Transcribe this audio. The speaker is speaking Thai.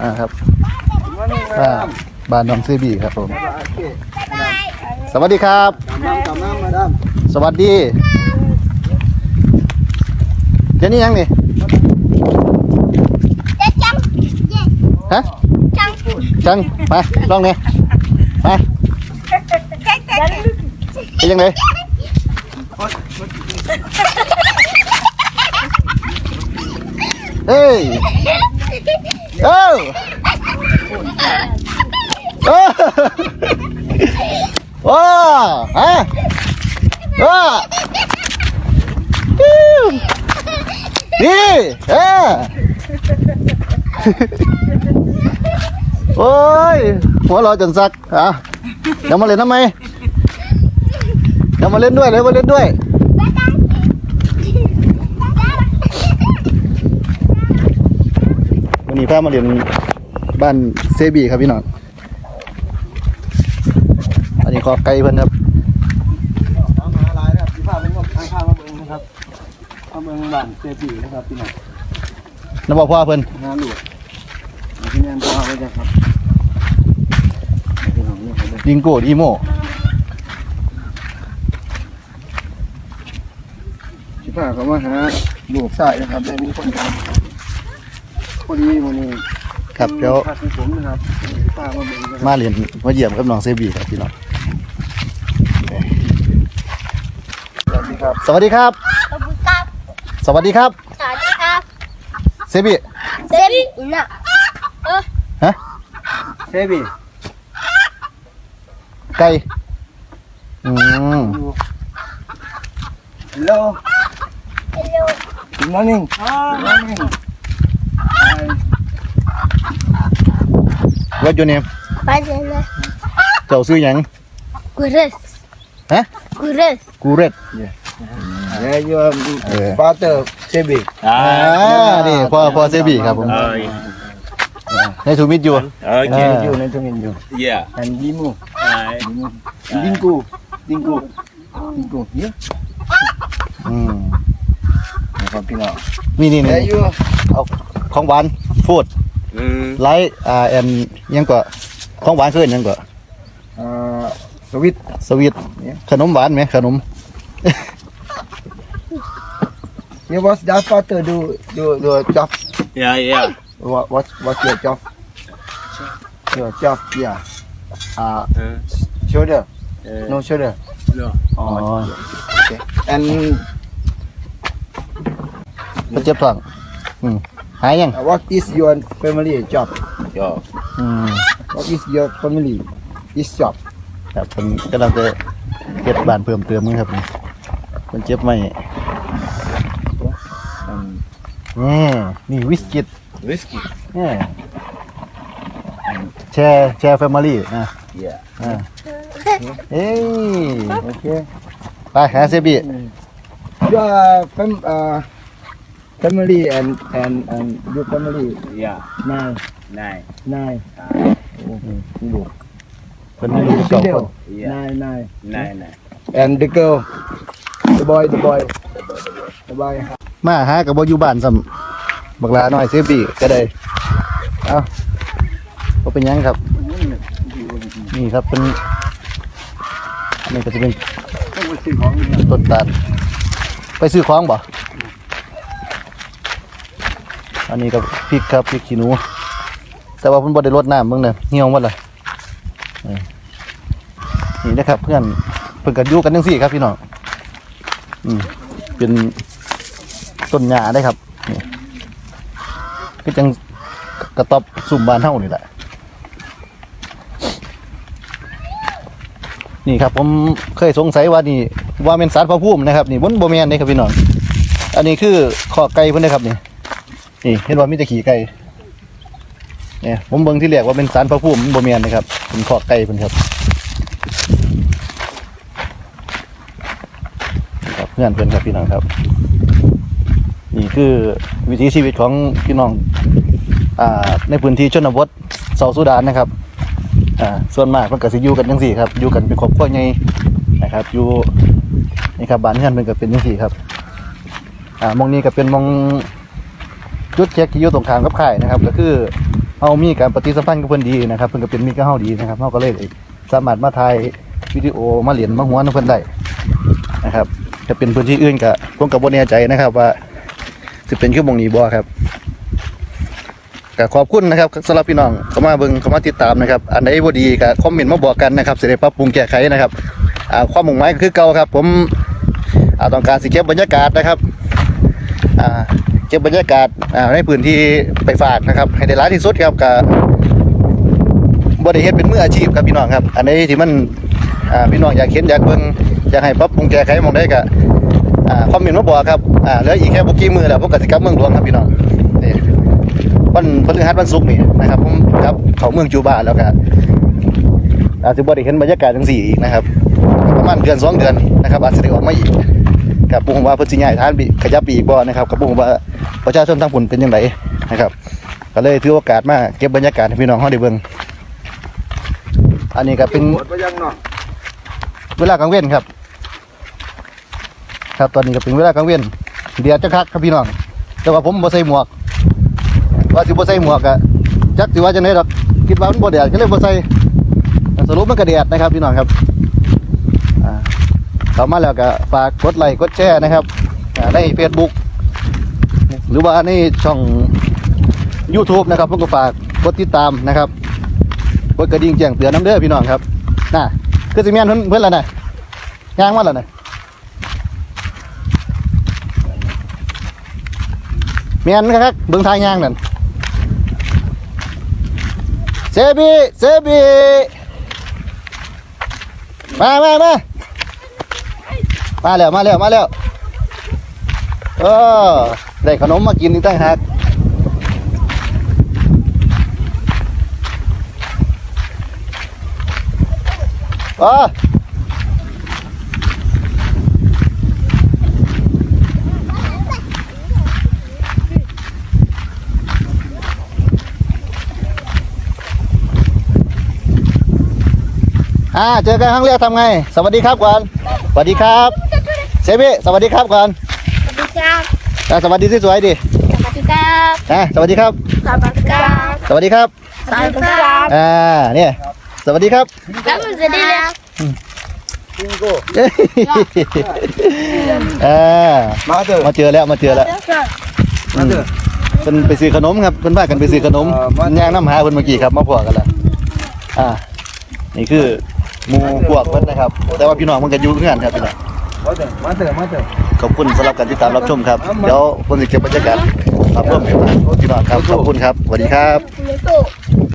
อ่าครับมานี่อ่าบ้านน้องเซบีครับผม สวัสดีครับตามน้ำตามน้ำมาดามสวัสดีเดี๋ยวนี้ยังนี่จะจังฮะจังจังมาลองเนี่ยมาจังจังเป็นยังไง เฮ้ยเอ้าเอ้าว้าฮะว้านี่เอ้โอ้ยหัวเราจนซักอะเดี๋ยวมาเล่นทำไมเดี๋ยวมาเล่นด้วยเดี๋ยวมาเล่นด้วย วันนี้ พามาเรียนบ้านเซบีครับพี่น้อง อันนี้ขอไก่เพิ่นครับตามหาลายนะครับที่พาเป็นทางข้างมาเบิ่งนะครับมาเบิ่งบ้านเซปีนะครับพี่น้องน้ำบอกพ่อเพิ่นงานหลวงที่งานพ่อไว้จ้ะครับพี่น้องนี่เขาเบิ่งดิงโก้ดีโมที่พาเขามาหาลูกชายนะครับแต่มีคนทำ พอดีวันนี้ครับเดี๋ยวพาที่ผมนะครับที่พามาเบิ่งนะครับมาเรียนมาเยี่ยมกับน้องเซบีครับพี่น้องสวัสดีครับสวัสดีครับ ขอบคุณครับสวัสดีครับสวัสดีครับเซบีเซฟน่ะเออฮะเซบีไก่อืมฮัลโหลเฮลโล Good morning. Good morning. What your name ไปเลยนะเจ้าซื้อหยังกูเรสฮะกูเรสกูเร็ด Yeah, you are Yeah. father Sebi. อ่านี่พ่อพ่อเซบีครับผม Uh, ในทูมิดอยู่ okay. Ah. You, nice to meet you. Yeah. And Dimu. Hi. Dimu. Dinku. Dinku. Dinku. Yeah. อืมนะครับพี่น้องนี่นี่นี่ Yeah, you. เอาของหวานฟูด Mm. ไลท์อ่าแอนยังก็ของหวานขึ้นยังก็ Uh, sweet. สวีทเนี่ยขนมหวานไหมขนม You was that father do do do job. Yeah, yeah. What what what's your job? Your job, yeah. Uh, Uh, shoulder. uh, No shoulder. no. อ๋อ Okay. And เขาเจ็บท้องอืม หายยัง uh, what is your family job? Yeah. อืม What is your family? Is job. ครับเพิ่นกำลังจะเก็บบ้านเพิ่มเติมมั้งครับนี่เพิ่นเจ็บไหม Um, นี่นี่วิสกิต Whiskey. นี่แชร์แชร์แฟมิลี่นะ Yeah. อ่าเอ้ย okay. ไปหาเซบี Your fam uh family and and and your family Yeah. nine Nine. nine. Oh, look. เพิ่นมีลูกเก่าคน Yeah. Nine nine. Nine, nine. And the girl, the boy, the boy, the boy. มาหากับบ่อยู่บ้านซ้ำบักลาน้อยเซบีก็ได้เอาบ่เป็นหยังครับ นี่ครับเป็นนี่ก็จะเป็นต้นตาลไปซื้อของบ่ อันนี้ก็พริกครับพริกขี้หนู แต่ว่าเพิ่นบ่ได้รดน้ำเบิ่งเนี่ยเหี่ยวหมดเลยนี่นะครับ เพื่อนเพิ่นก็อยู่กันจังซี่ครับพี่น้องอืมเป็นต้นหญ้าได้ครับนี่ก็จังกระต๊อบสุ่มบ้านเฮานี่แหละนี่ครับผมเคยสงสัยว่านี่ว่าเป็นสารพระภูมินะครับ นี่บนโบแมนนี่ครับพี่น้องอันนี้คือขอไก่เพิ่อนนะครับนี่ นี่เห็นว่ามีแต่ขี่ไก่เนี่ยผมเบิ่งที่แรกว่าเป็นสารพระภูมิโบแมนนะครับเป็นขอกไก่เพิ่นครับครับเพื่อนเพิ่นครับพี่น้องครับ นี่คือวิถีชีวิตของพี่น้องอ่าในพื้นที่ชนบทเซาสุดานนะครับอ่าส่วนมากมันก็สิอยู่กันจังซี่ครับอยู่กันเป็นครอบครัวใหญ่นะครับอยู่นี่ครับบ้านเฮือนเพิ่นก็เป็นจังซี่ครับอ่ามองนี้ก็เป็นมอง จุดเช็คที่อยู่ตรงข้ามกับค่ายนะครับ ก็คือเฮามีการปฏิสัมพันธ์กับเพิ่อนดีนะครับ เพิ่อนก็เป็นมิตรกับเฮาดีนะครับเฮาก็เลยสามารถมาถ่ายวิดีโอมาเหรียนมาหัวนำเพิ่อนได้นะครับจะเป็นพื้นที่อื่นก็ผมก็บ่แน่ใจนะครับ ว่าสิเป็นคือหมองนี้บ่ครับก็ขอบคุณนะครับสำหรับพี่น้องเข้ามาเบิ่งเข้ามาติดตามนะครับ อันใดบ่ดีก็คอมเมนต์มาบอกกันนะครับสิได้ปรับปรุงแก้ไขนะครับอ่าความมุ่งหมายก็คือเก่าครับ ผมอ่าต้องการสิเก็บบรรยากาศนะครับอ่า ก็บบรรยากาศในพื้นที่ไปฝากนะครับ ให้ได้หลายที่สุดครับกับบ่ได้เฮ็ดเป็นมืออาชีพครับพี่น้องครับ อันนี้ที่มันพี่น้องอยากเห็นอยากเบิ่งอยากให้ปรับปรุงแก้ไขมองได้ก็อ่ามเมนต์มาบอกครับอ่าเหลืออีกแค่บ่กี่มื้อแล้วผมก็สิกลับเมืองหลวงครับพี่น้องนี่วันพฤหัสวันศุกร์นี่นะครับผมกลับเขาเมืองจูบาแล้วก็อาจสิบ่ได้เห็นบรรยากาศจังซี่อีกนะครับประมาณเดือนสองเดือนนะครับอาจสิได้ออกมาอีกกับปุ้งว่าเพิ่นสิย้ายฐานขยับปีกบ่นะครับกับปุ้งว่า ประชาชนทางผุนเป็นจังไดนะครับ ก็เลยถือโอกาสมาเก็บบรรยากาศให้พี่น้องเฮาได้เบิ่งอันนี้ก็เป็นหมดไปยังเนาะเวลากลางเว้นครับ ครับตอนนี้ก็เป็นเวลากลางเว้นเดียดจักคักครับพี่น้องแต่ว่าผมบ่ใส่หมวก ว่าสิบ่ใส่หมวกอะจักสิว่าจังไดดอกคิดว่ามันบ่แดดก็เลยบ่ใส่สรุปมันก็แดดนะครับพี่น้องครับอ่าเข้ามาแล้วก็ฝากกดไลค์กดแชร์นะครับอ่าใน Facebook หรือว่าในช่อง YouTube นะครับผมก็ฝากกดติดตามนะครับกดกระดิ่งแจ้งเตือนน้ำเด้อพี่น้องครับน่ะคือสิแม่นเพิ่นเพิ่นแล้วน่ะย่างมาแล้วน่ะแม่นครับเบิ่งทางย่างนั่นเซบีเซบีมามามามาแล้วมาแล้วมาแล้วเออ ได้ขนมมากินอีกตั้งหากเอออ่าเจอกันครั้งแรกทำไง สวัสดีครับก่อน สวัสดีครับ เซบิสวัสดีครับก่อน อะสวัสดีสวยๆดิสวัสดีครับอะสวัสดีครับ สวัสดีครับสวัสดีครับสวัสดีครับอ่าเนี่ยสวัสดีครับแล้วมันจะได้แล้วซิงโก้เอ้ยอ่ามาเถอะมาเจอแล้วมาเจอแล้วมาเถอะเพิ่นไปซื้อขนมครับเพิ่นพากันไปซื้อขนมเอ่อมาย่างน้ำหาเพิ่นเมื่อกี้ครับมาพวกกันแล้วอ่า นี่คือหมู่พวกเพิ่นนะครับ แต่ว่าพี่น้องมันก็อยู่เพื่อนครับพี่น้องมาเถอะมาเถอะมาเถอะ ขอบคุณสำหรับการติดตามรับชมครับ เดี๋ยวผมจะเก็บบรรยากาศมาเพิ่มให้ฟังพี่น้องครับ ขอบคุณครับสวัสดีครับเลโก้